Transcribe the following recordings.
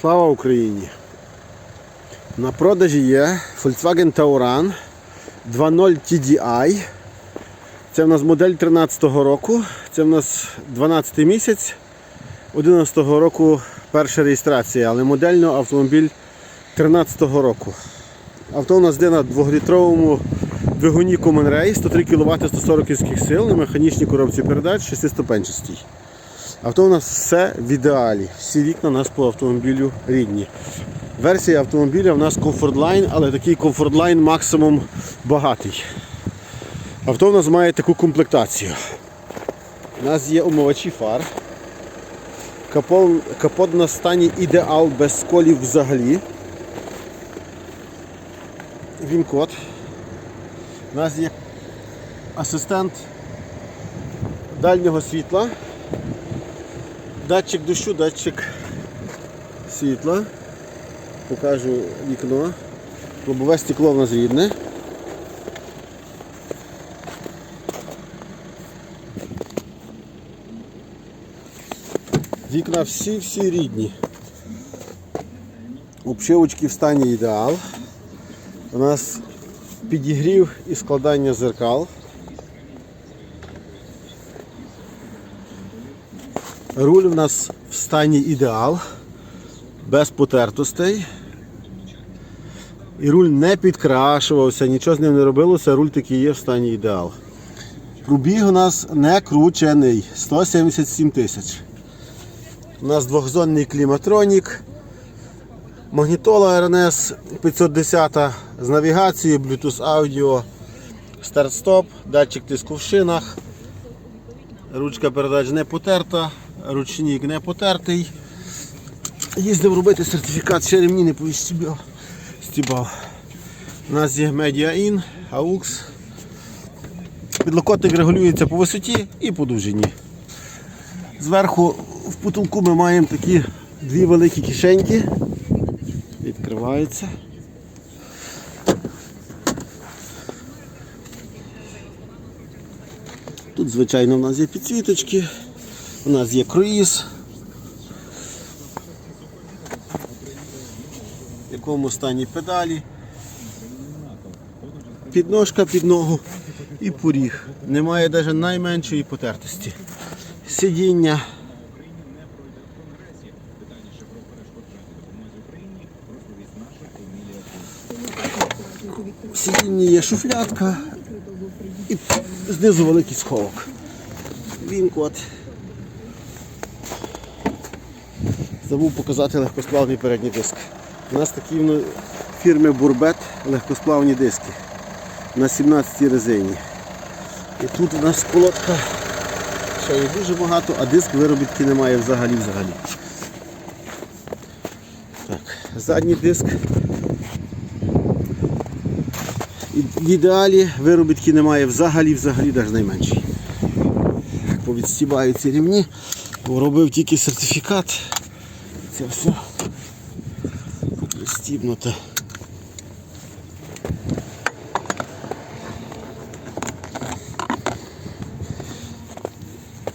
Слава Україні! На продажі є Volkswagen Tauran 2.0 TDI. Це в нас модель 13-го року. Це в нас 12 місяць 11-го року перша реєстрація, але модельно автомобіль 13-го року. Авто у нас йде на 2-літровому двигуні Common Race, 103 кВт 140 кінських сил на механічній коробці передач 6-ступенчастій. Авто у нас все в ідеалі. Всі вікна у нас по автомобілю рідні. Версія автомобіля у нас Line, але такий Line максимум багатий. Авто у нас має таку комплектацію. У нас є умивачі фар. Капот, капот на стані ідеал без сколів взагалі. Він-код. У нас є асистент дальнього світла. Датчик дощу, датчик світла. Покажу вікно. Лобове стекло в нас рідне. Вікна всі-всі рідні. Обшивочки в стані ідеал. У нас підігрів і складання зеркал. Руль у нас в стані ідеал, без потертостей. І руль не підкрашувався, нічого з ним не робилося, руль такий є в стані ідеал. Пробіг у нас не кручений, 177 тисяч. У нас двохзонний кліматронік, магнітола RNS 510 з навігацією, Bluetooth аудіо, старт-стоп, датчик тиску в шинах. Ручка передач не потерта, ручник не потертий. Їздив робити сертифікат, ще ремні не повістібав. Стібав. У нас є In, AUX. Підлокотник регулюється по висоті і по довжині. Зверху в потолку ми маємо такі дві великі кишеньки. Відкриваються. Тут, звичайно, у нас є підсвіточки, у нас є круїз. В якому стані педалі, підножка під ногу і поріг. Немає навіть найменшої потертості. Сидіння. В сидінні є шуфлятка і знизу великий сховок. Він код. Забув показати легкосплавний передній диск. У нас такі ну, фірми Бурбет легкосплавні диски на 17 резині. І тут у нас колодка ще є дуже багато, а диск виробітки немає взагалі взагалі. Так, задній диск. В ідеалі виробітки немає взагалі, взагалі навіть найменший. Повідстібаю ці рівні, робив тільки сертифікат. Це все пристібнуто.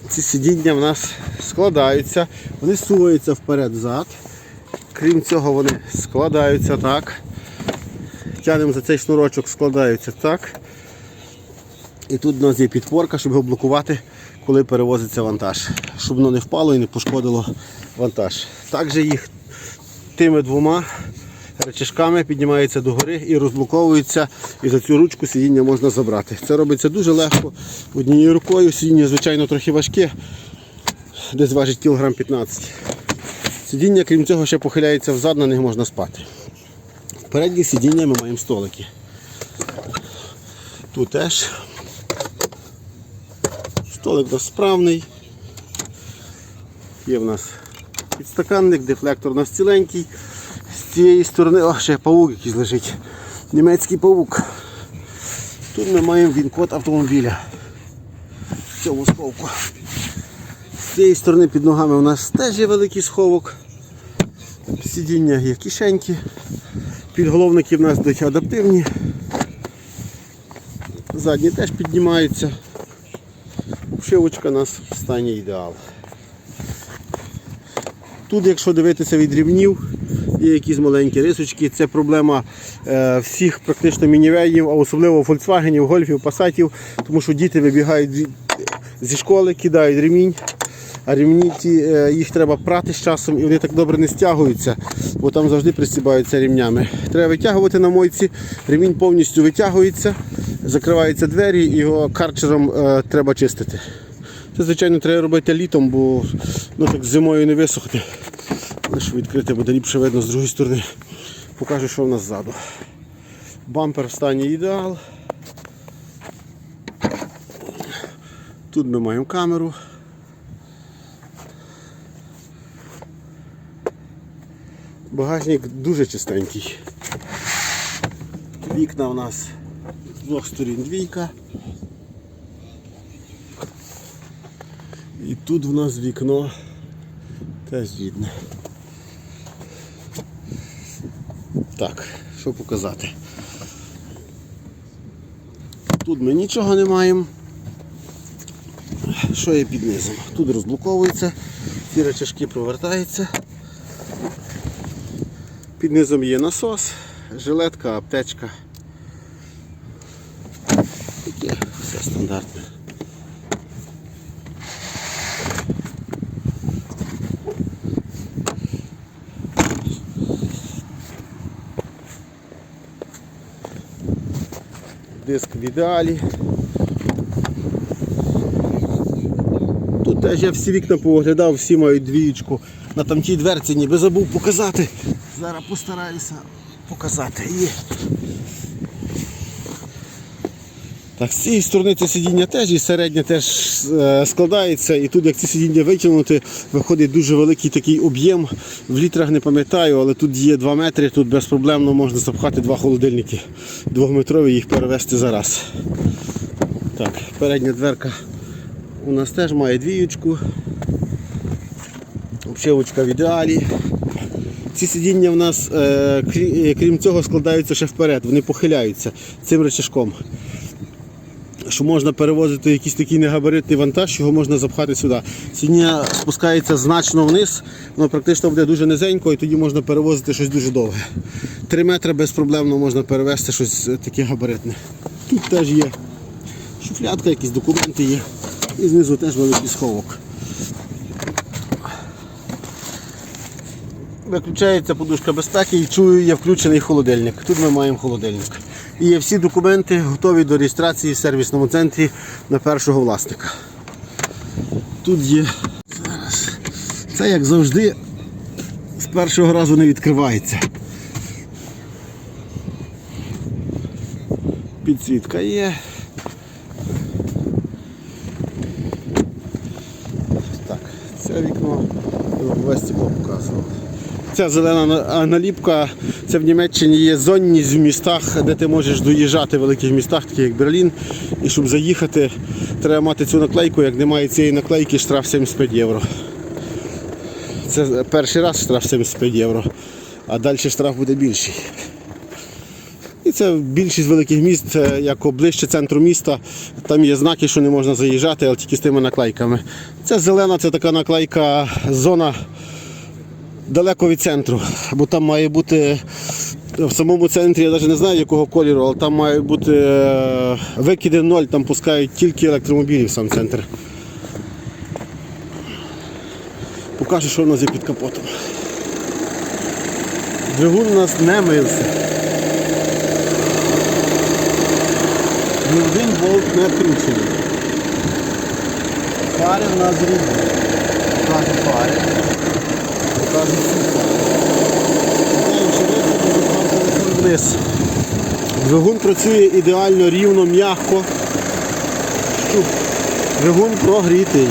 Ці сидіння в нас складаються, вони суваються вперед-зад. Крім цього, вони складаються так. Тянемо за цей шнурочок, складаються так. І тут у нас є підпорка, щоб його блокувати, коли перевозиться вантаж. Щоб воно не впало і не пошкодило вантаж. Також їх тими двома речашками піднімаються догори і розблоковуються. І за цю ручку сидіння можна забрати. Це робиться дуже легко однією рукою. Сидіння, звичайно, трохи важке, десь важить кілограм 15. Сидіння, крім цього, ще похиляється взад, на них можна спати. В переднє сидіння ми маємо столики. Тут теж. Столик справний. Є в нас підстаканник, дефлектор у нас ціленький. З цієї сторони, о, ще павук якийсь лежить. Німецький павук. Тут ми маємо він-код автомобіля. В цьому сховку. З цієї сторони під ногами у нас теж є великий сховок. Сидіння є кишеньки. Підголовники в нас йдуть адаптивні. Задні теж піднімаються. Обшивочка у нас в стані ідеал. Тут, якщо дивитися від рівнів, є якісь маленькі рисочки. Це проблема е, всіх практично мінівеїв, а особливо Volkswagen, гольфів, пасатів, тому що діти вибігають зі- школи, кидають ремінь. А ремні ті, е, їх треба прати з часом і вони так добре не стягуються, бо там завжди пристібаються ремнями. Треба витягувати на мойці, ремінь повністю витягується, закриваються двері і його карчером е, треба чистити. Це, звичайно, треба робити літом, бо ну, так зимою не висохне. Лише відкрити буде ліпше видно з другої сторони. Покажу, що в нас ззаду. Бампер в стані ідеал. Тут ми маємо камеру. Багажник дуже чистенький. Вікна у нас з двох сторін двійка. І тут в нас вікно теж видно. Так, що показати? Тут ми нічого не маємо. Що є під низом? Тут розблоковується, ці речашки провертаються. Під низом є насос, жилетка, аптечка. Таке все стандартне. Диск в ідеалі. Тут теж я всі вікна пооглядав, всі мають двієчку. На тамтій дверці ніби забув показати. Зараз постараюся показати. Є. Так, з цієї сторони це сидіння теж і середнє теж е, складається. І тут як ці сидіння витягнути, виходить дуже великий такий об'єм. В літрах не пам'ятаю, але тут є 2 метри, тут безпроблемно можна запхати два холодильники. Двохметрові їх перевести за раз. Так, передня дверка у нас теж має двіючку. Обшивочка в ідеалі. Ці сидіння в нас, е, е, крім цього, складаються ще вперед, вони похиляються цим речашком. Що можна перевозити якийсь такий негабаритний вантаж, його можна запхати сюди. Сидіння спускається значно вниз, воно практично буде дуже низенько і тоді можна перевозити щось дуже довге. Три метри безпроблемно можна перевезти щось е, таке габаритне. Тут теж є шуфлядка, якісь документи є. І знизу теж великий сховок. Виключається подушка безпеки і чую, є включений холодильник. Тут ми маємо холодильник. І є всі документи готові до реєстрації в сервісному центрі на першого власника. Тут є. Зараз. Це як завжди з першого разу не відкривається. Підсвітка є. Так, це вікно весь тепло показував. Ця зелена наліпка, це в Німеччині є зонність в містах, де ти можеш доїжджати в великих містах, таких як Берлін. І щоб заїхати, треба мати цю наклейку. Як немає цієї наклейки, штраф 75 євро. Це перший раз штраф 75 євро, а далі штраф буде більший. І це більшість великих міст, е, як ближче центру міста, там є знаки, що не можна заїжджати, але тільки з тими наклейками. Це зелена, це така наклейка зона далеко від центру, бо там має бути в самому центрі, я навіть не знаю якого кольору, але там має бути е, викиди ноль, там пускають тільки електромобілі в сам центр. Покажу, що в нас є під капотом. Двигун у нас не мився. Ні один болт не вкручений. Фари в нас. Покажу фари. Вниз. Двигун працює ідеально рівно, м'яко. Двигун прогрітий.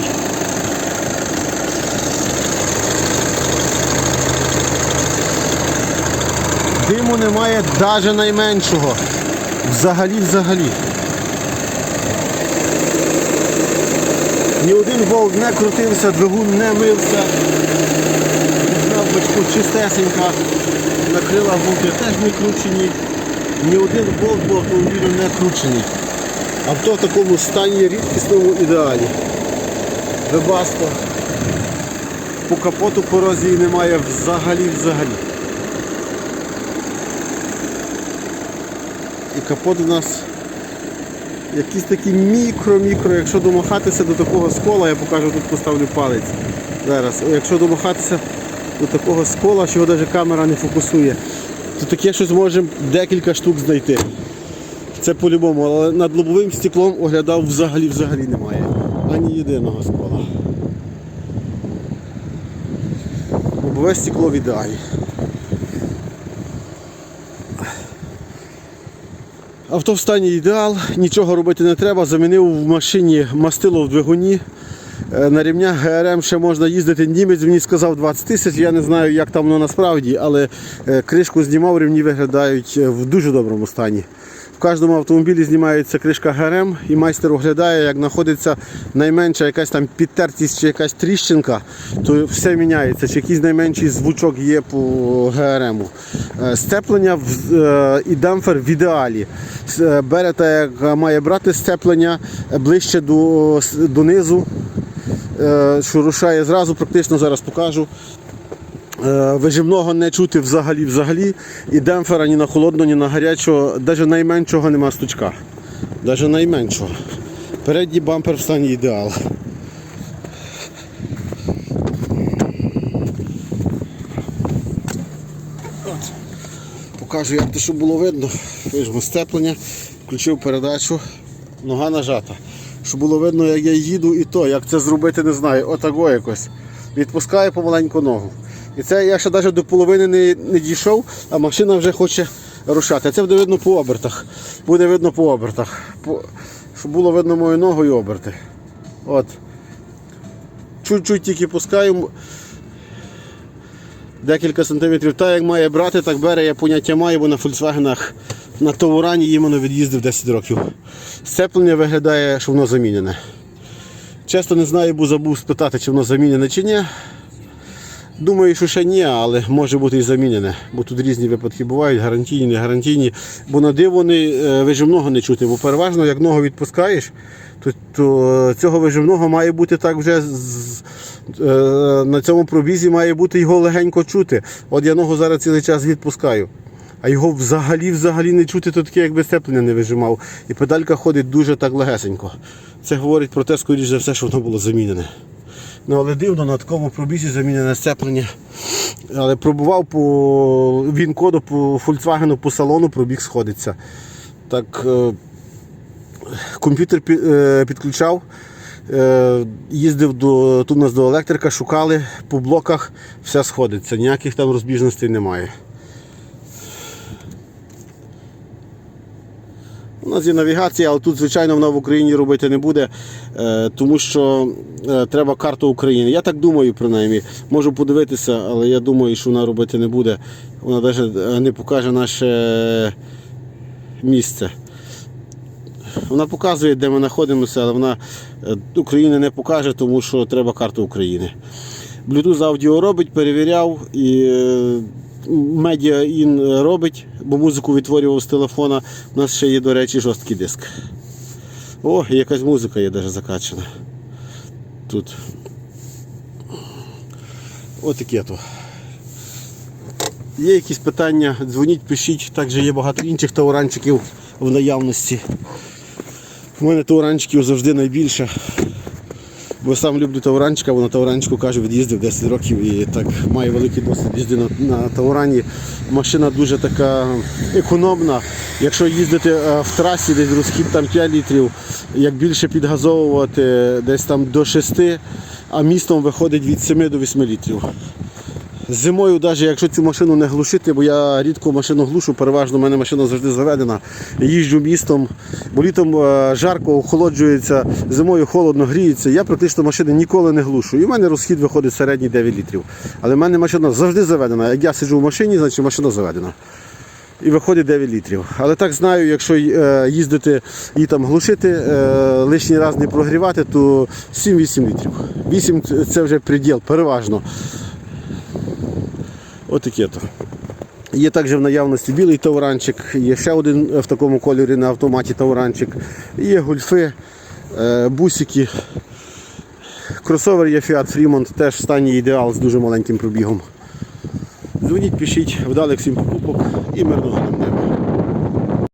Диму немає навіть найменшого. Взагалі, взагалі. Ні один болт не крутився, двигун не мився. Бачку чистесенька. Накрила болти теж не кручені. Ні один болт по автомобілю не кручений. Авто в такому стані рідкісному ідеалі. Вебасто. По капоту корозії немає взагалі взагалі. І капот у нас якийсь такий мікро-мікро. Якщо домахатися до такого скола, я покажу, тут поставлю палець. Зараз. Якщо домахатися до такого скола, що його навіть камера не фокусує, то таке щось можемо декілька штук знайти. Це по-любому, але над лобовим стеклом оглядав взагалі взагалі немає. Ані єдиного скола. Лобове стекло в ідеалі. Авто в стані ідеал, нічого робити не треба. Замінив в машині мастило в двигуні. Е, На рівнях ГРМ ще можна їздити. Німець мені сказав 20 тисяч. Я не знаю, як там воно насправді, але е, кришку знімав, рівні виглядають е, в дуже доброму стані. В кожному автомобілі знімається кришка ГРМ і майстер оглядає, як знаходиться найменша якась там підтертість чи якась тріщинка, то все міняється. Чи якийсь найменший звучок є по ГРМ. Степлення і демпфер в ідеалі. Берете, як має брати степлення ближче до, донизу, е, що рушає зразу, практично зараз покажу. Е, Вижимного не чути взагалі взагалі. І демпфера ні на холодно, ні на гарячого, навіть найменшого нема стучка. Навіть найменшого. Передній бампер в стані ідеал. От. Покажу, як то щоб було видно. Вижму степлення, включив передачу, нога нажата. Щоб було видно, як я їду і то, як це зробити, не знаю. Отаго якось. Відпускаю помаленьку ногу. І це я ще навіть до половини не, не дійшов, а машина вже хоче рушати. Це буде видно по обертах. Буде видно по обертах. По... Щоб було видно мою ногу і оберти. От. Чуть-чуть тільки пускаю. Декілька сантиметрів. Так як має брати, так бере, я поняття маю, бо на Фольксвагенах на товарані іменно від'їздив 10 років. Сцеплення виглядає, що воно замінене. Чесно не знаю, бо забув спитати, чи воно замінене чи ні. Думаю, що ще ні, але може бути і замінене, бо тут різні випадки бувають, гарантійні, не гарантійні. Бо на диво вони е, вижимного не чути, бо переважно, як ногу відпускаєш, то, то е, цього вижимного має бути так вже з- е, на цьому пробізі має бути його легенько чути. От я ногу зараз цілий час відпускаю. А його взагалі взагалі не чути, то таке, якби сцеплення не вижимав. І педалька ходить дуже так легесенько. Це говорить про те, скоріш за все, що воно було замінене. Ну, але дивно на такому пробізі замінене сцеплення. Але пробував по він коду по Volkswagen по салону, пробіг сходиться. Так, е, комп'ютер е, підключав, е, їздив до, тут у нас до електрика, шукали по блоках, все сходиться, ніяких там розбіжностей немає. У нас є навігація, але тут, звичайно, вона в Україні робити не буде, е, тому що е, треба карту України. Я так думаю, принаймні. Можу подивитися, але я думаю, що вона робити не буде. Вона навіть не покаже наше місце. Вона показує, де ми знаходимося, але вона е, України не покаже, тому що треба карту України. Bluetooth аудіо робить, перевіряв і Media In робить, бо музику відтворював з телефона. У нас ще є, до речі, жорсткий диск. О, якась музика є навіть закачана. Тут. Отаке то. Є якісь питання, дзвоніть, пишіть. Також є багато інших тауранчиків в наявності. У мене тауранчиків завжди найбільше. Бо сам люблю тауранчика, бо на тауранчику кажу, від'їздив 10 років і так маю великий досвід їзди на, на таурані. Машина дуже така економна. Якщо їздити е, в трасі, десь розхід там 5 літрів, як більше підгазовувати десь там до 6, а містом виходить від 7 до 8 літрів. Зимою, навіть якщо цю машину не глушити, бо я рідко машину глушу, переважно в мене машина завжди заведена. Їжджу містом, бо літом е, жарко, охолоджується, зимою холодно, гріється. Я практично машини ніколи не глушу. І в мене розхід виходить середній 9 літрів. Але в мене машина завжди заведена. Як я сиджу в машині, значить машина заведена. І виходить 9 літрів. Але так знаю, якщо е, їздити і там глушити, е, лишній раз не прогрівати, то 7-8 літрів. 8 це вже приділ, переважно. Отаке то. Є також в наявності білий тавранчик, є ще один в такому кольорі на автоматі тавранчик, є гульфи, е, бусики, Кросовер є Fiat Fremont, теж в стані ідеал з дуже маленьким пробігом. Дзвоніть, пишіть, вдалих всім покупок і мирного нам.